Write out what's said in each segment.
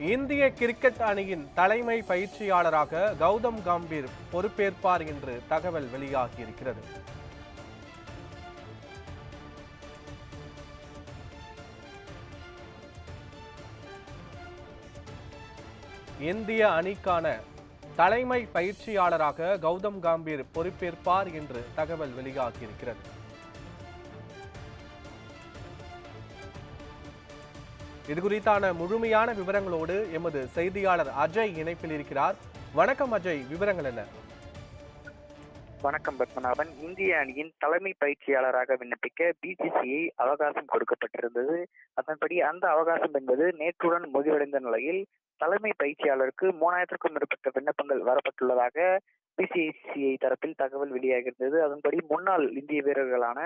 இந்திய கிரிக்கெட் அணியின் தலைமை பயிற்சியாளராக கௌதம் கம்பீர் பொறுப்பேற்பார் என்று தகவல் வெளியாகியிருக்கிறது. இந்திய அணிக்கான தலைமை பயிற்சியாளராக கௌதம் கம்பீர் பொறுப்பேற்பார் என்று தகவல் வெளியாகியிருக்கிறது. இது குறித்தான முழுமையான விவரங்களோடு எமது செய்தியாளர் அஜய் இணைப்பில் இருக்கிறார். வணக்கம் அஜய் விவரங்கள் என்ன? வணக்கம் பத்மநாபன். இந்திய அணியின் தலைமை பயிற்சியாளராக விண்ணப்பிக்க பிசிசிஐ அவகாசம் கொடுக்கப்பட்டிருந்தது. அதன்படி அந்த அவகாசம் என்பது நேற்றுடன் முடிவடைந்த நிலையில் தலைமை பயிற்சியாளருக்கு மூணாயிரத்திற்கும் மேற்பட்ட விண்ணப்பங்கள் வரப்பட்டுள்ளதாக பிசிசிஐ தரப்பில் தகவல் வெளியாகியிருந்தது. அதன்படி முன்னாள் இந்திய வீரர்களான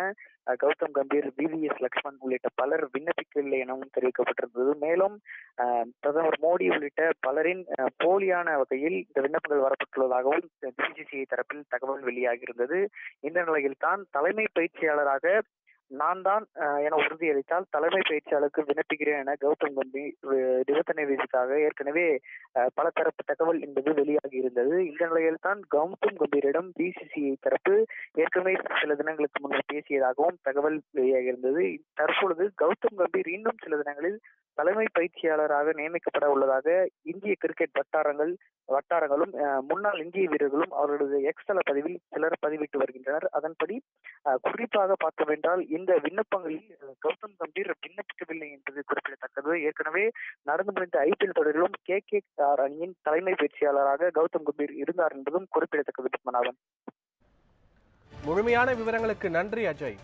கௌதம் கம்பீர் விவிஎஸ் லக்ஷ்மண் உள்ளிட்ட பலர் விண்ணப்பிக்கவில்லை எனவும் தெரிவிக்கப்பட்டிருந்தது. மேலும் பிரதமர் மோடி உள்ளிட்ட பலரின் அஹ், போலியான வகையில் இந்த விண்ணப்பங்கள் வரப்பட்டுள்ளதாகவும் பிசிசிஐ தரப்பில் தகவல் வெளியாகியிருந்தது. இந்த நிலையில் தான் தலைமை பயிற்சியாளராக நான் தான் என உறுதியளித்தால் தலைமை பயிற்சியாளருக்கு விண்ணப்பிக்கிறேன் என கௌதம் கம்பீர் அஹ், நிபந்தனை ஏற்கனவே அஹ், பல தரப்பு தகவல் என்பது வெளியாகி இருந்தது. இந்த நிலையில் தான் கௌதம் கம்பீரிடம் பிசிசிஐ தரப்பு ஏற்கனவே சில தினங்களுக்கு முன்னர் பேசியதாகவும் தகவல் வெளியாகியிருந்தது தற்பொழுது கௌதம் கம்பீர் இன்னும் சில தினங்களில் தலைமை பயிற்சியாளராக நியமிக்கப்பட உள்ளதாக இந்திய கிரிக்கெட் வட்டாரங்கள் வட்டாரங்களும் அஹ், முன்னாள் இந்திய வீரர்களும் அவர்களது எக்ஸ்தல பதிவில் சிலர் பதிவிட்டு வருகின்றனர். அதன்படி குறிப்பாக குறிப்பாக பார்த்தோமென்றால் இந்த விண்ணப்பங்களில் கௌதம் கம்பீர் விண்ணப்பிக்கவில்லை என்பது குறிப்பிடத்தக்கது. ஏற்கனவே நடந்து முடிந்த ஐபிஎல் தொடரிலும் கே கே ஆர் அணியின் தலைமை பயிற்சியாளராக கௌதம் கம்பீர் இருந்தார் என்பதும் குறிப்பிடத்தக்கது பத்மநாபன். முழுமையான விவரங்களுக்கு நன்றி அஜய்.